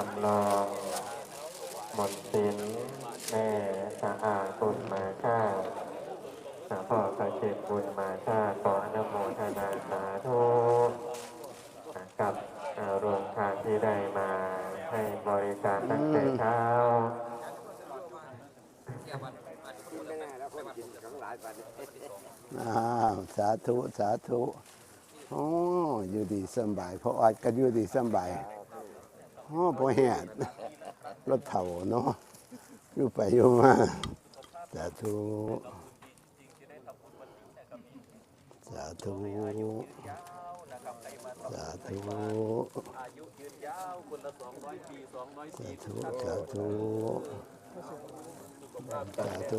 จำลองหมดสินแม่สะอาดบุญมาค่าพ่อพระเจ็บบุญมาค่าขออนโมทนาสาธุกับรวมทานที่ได้มาให้บริการตั้งแต่เช้าอ้าวสาธุ สาธุ โอ้อยู่ดีสบายเพราะอาจก็อยู่ดีสบาย โอ้พอแหดรถเถ่าเนาะอยู่ไปอยู่มาสาธุสาธุสาธุสาธุสาธุสาธุ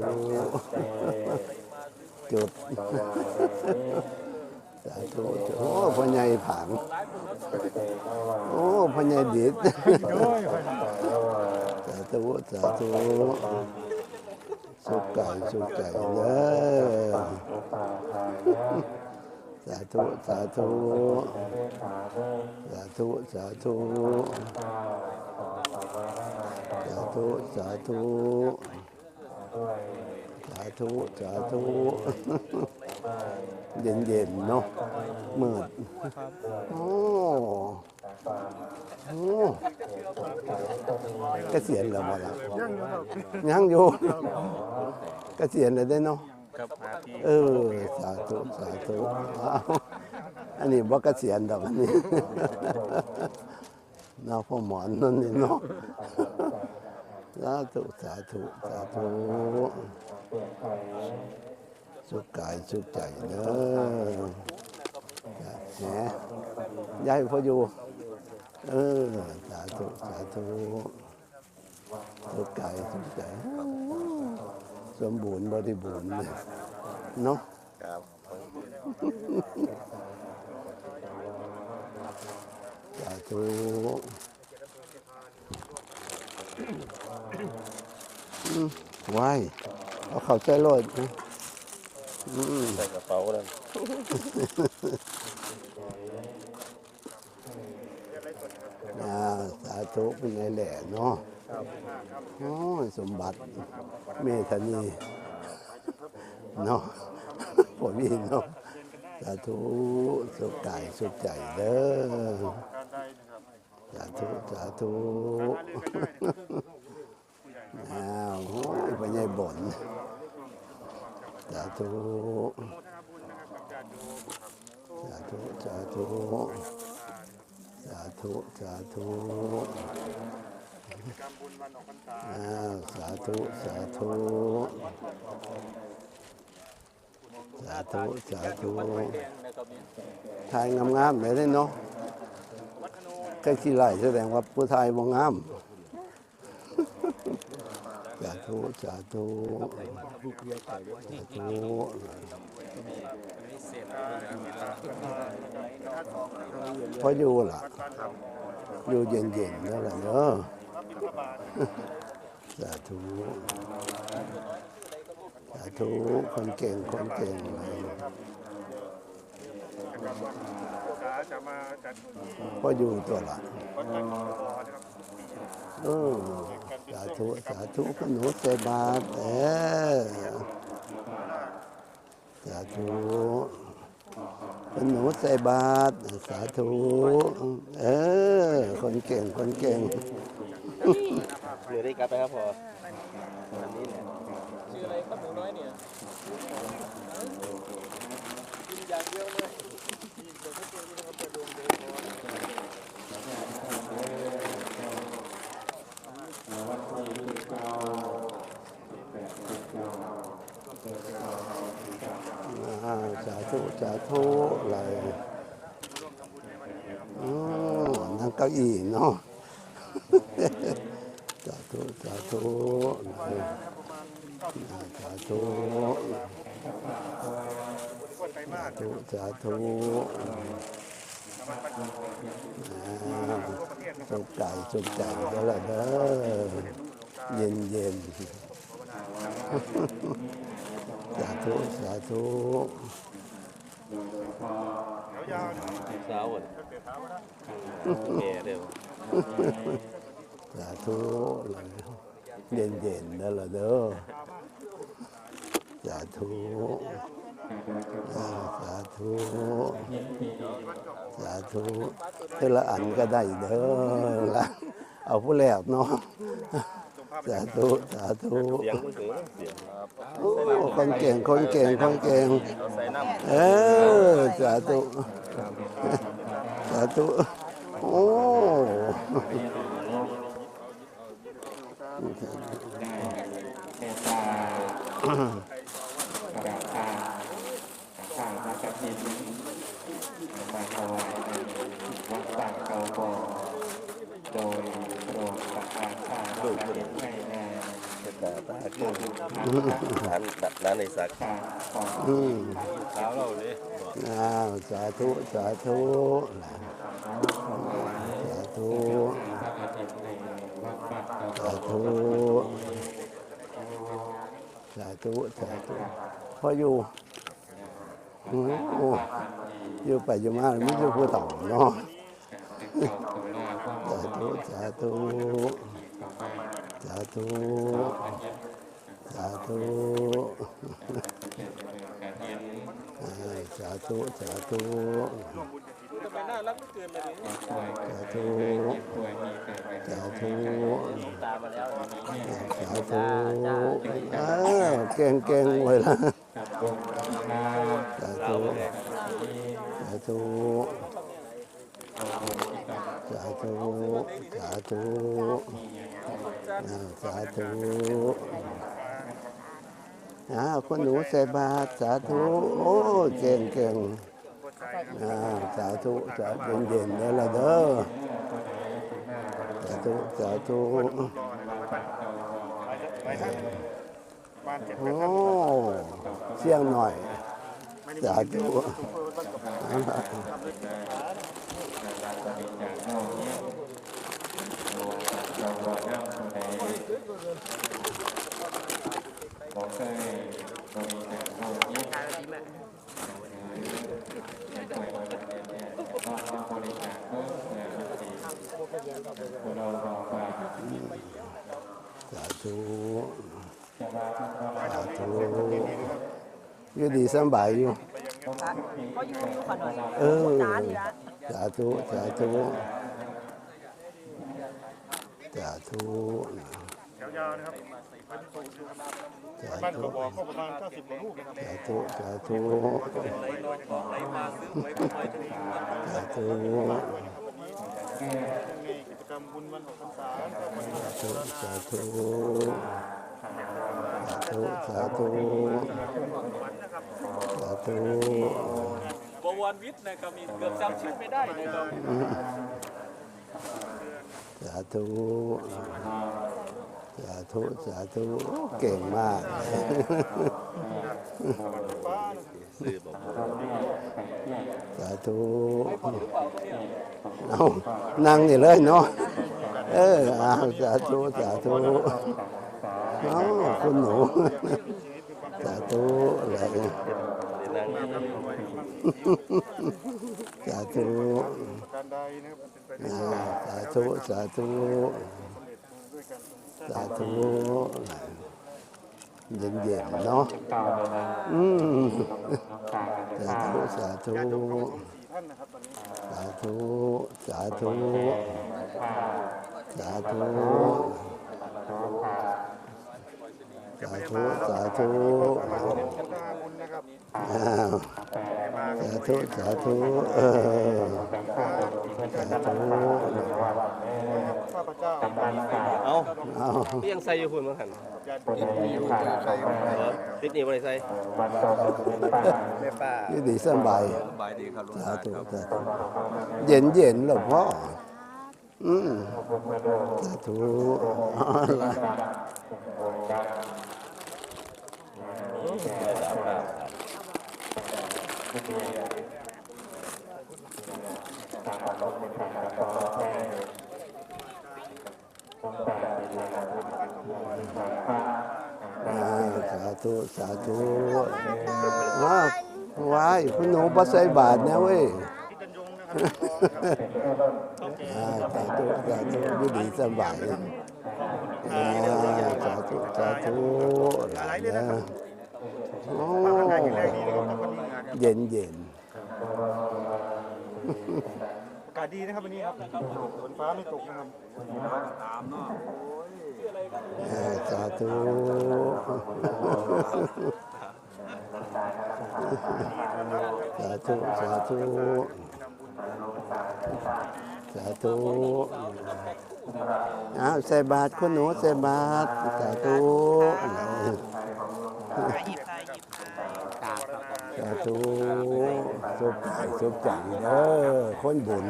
จุดาธุโอ้พ่อใหญ่ผังโอ้พ่อใหญ่ดิดสาธุสาธุสุขไก่สุขไก่เด้อสาธุสาธุสาธุสาธุสาธุสาธุสาธุสาธุ เย็นเย็นๆเนาะมืดโอ้โอ้เกษียณแล้วบ่ล่ะยังอยู่เกษียณเลยได้เนาะเออสาธุสาธุอันนี้บ่เกษียณดอกอันนี้เนาะพ่อหมอนนั่นนี่เนาะสาธุสาธุสาธุ สุขกายสุขใจเด้อแหมยายพออยู่เออสาธุสาธุสุขกายสุขใจ สมบูรณ์บริบูรณ์เนาะสาธุอืมไว้เอาเข้าใจรถนะ ใส่กระเป๋าเลยอ่าสาธุเป็นไงแหละเนาะโอ้ยสมบัติเมธานีเนาะผมมีเนาะสาธุสุขกายสุขใจเด้อสาธุสาธุอ้าวโอ้ยเป็นไงบ่น สาธุสาธุสาธุสาธุสาธุอ้าวสาธุสาธุสาธุสาธุแดงนะครับนี่ทายงามๆเลยได้เนาะก็ขี้ไหลแสดงว่าผู้ไทยบ่งาม ธุสาธุสาธุพออยู่ล่ะ อยู่เย็นๆนั่นแหละเนาะสาธุสาธุคนเก่งคนเก่งจะมาจัดพออยู่ตัวละเออ สาธุ สาธุขนุเสบาทเออสาธุขนุใส่บาตรสาธุ เออ คนเก่ง คนเก่งเดี๋ยวได้กลับไปครับพออันนี้แหละชื่ออะไรครับหนูน้อยเนี่ยกินอย่างเดียวเลย อ่าสา ธุสาธุอะไรอ๋อนั่งเก้าอี้เนาะสาธุสาธุสาธุสาธุสาธุอ่าสุขใจสุขใจเด้อละเด้อเย็นเย็นสาธุสาธุ สาอะแก่เร็วสาธุเย็นเย็นๆนั่นแหละเด้อสาธุสาธุสาธุเทอละอันก็ได้เด้อละเอาผู้แรกเนาะสาธุสาธุคนเก่งคนเก่งคนเก่งเออ สาธุ สาธุ โอ้มตตากระทาข้าวมากระทินมาถวายในวัดป่าเขาบ่อโดยโปรดประทานข้าวลูกเห็นให้แน่ ตาตาเกิน ร้านร้านในสักอืมเช้าเราเลยอ้าวสาธุ สาธุสาธุสาธุสาธุสาธุพออยู่อืมโอ้อยู่ไปอยู่มาไม่อยู่ผู้ต่อเนาะสาธุสาธุสาธุ สาธุ การเรียน อ่าสาธุสาธุ ทำไมน่ารักไม่เกินไปเลย ป่วย สาธุ ป่วยมีแต่ไป สาธุ ตามาแล้ว สาธุอ้าวเก่งเก่งๆไว้ละ กับวงนา สาธุสาธุ เอาวงที่กับ สาธุสาธุอ้าวสาธุ อ้าวคนหนูใส่บาตรสาธุ โอ้เก่งเก่งอ้าวสาธุสาธุเย็นๆแล้วละเด้อสาธุสาธุโอ้เสี่ยงหน่อยสาธุ เราเรานั่งคนใดบอกเคยเรามีแต่โลกนี้ป่วยมาเป็นเนี่ยก็ต้องบริจาคเพิ่มเงินบางทีเราบอกว่าสาธุจะมาทำอะไรสาธุอยู่ดีสบายอยู่ก็อยู่อยู่ขนาดเออสาธุสาธุสาธุ ยาวนะครับบ้านที่สูงนะครับสาบ้านธุเขาบอกก็ประมาณ90กว่าลูกนะครับสาธุสาธุสาธุมีกิจกรรมบุญวันออกพรรษาครับวันนี้สาธุสาธุสาธุสาธุบวรวิทย์นะครับมีเกือบจำชื่อไม่ได้นะครับสาธุ สาธุ สาธุ เก่งมาก สาธุเอานั่งนี่เลยเนาะ เออเอาสาธุ สาธุเอาคุณหนู สาธุอะไรสาธุสาธุ สาธุ สาธุเย็นๆเนาะต่อเลยนะอืมสาธุสาธุสานนะครับตอนนี้สาธุสาธุสาธุ สาธุสาธุชั้นทางบุญนะครับอ้าวแต่สาธุสาธุเออเป็นข้าวที่เพื่อนจะรับหรือว่าแม่ข้าพเจ้ากำลังสาวเอาเอาเลี้ยงใส่อยู่คุณมั้งหันญาติคนในผ่านไปติดนี่บริใส่วันต่อเป็นป่าแม่ป้าอยู่ดีสบายสบายดีครับลุงสาธุสาธุเย็นเย็นๆหลวงพ่อ อืมสาธุอะอ่าสาธุสาธุว้าวว้ายคุณหนูปัสใส่บาทนะเว้ยพี่จันยงนะ อ่าสาธุสาธุอยู่ดีสบายอ่าสาธุสาธุหลานนะโอ้ร่างกายแข็งแรงดีนะครับวันนี้งานเย็นเย็นอากาศดีนะครับวันนี้ครับฝนฟ้าไม่ตกนะครับอ่าะสาธุสาธุสาธุ สาธุอ้าวใส่บาตรคุณหนูใส่บาตรสาธุสาธุสุขใจสุขใจเออคนบุญ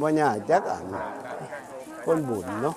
บ่ยากจักอันคนบุญเนาะ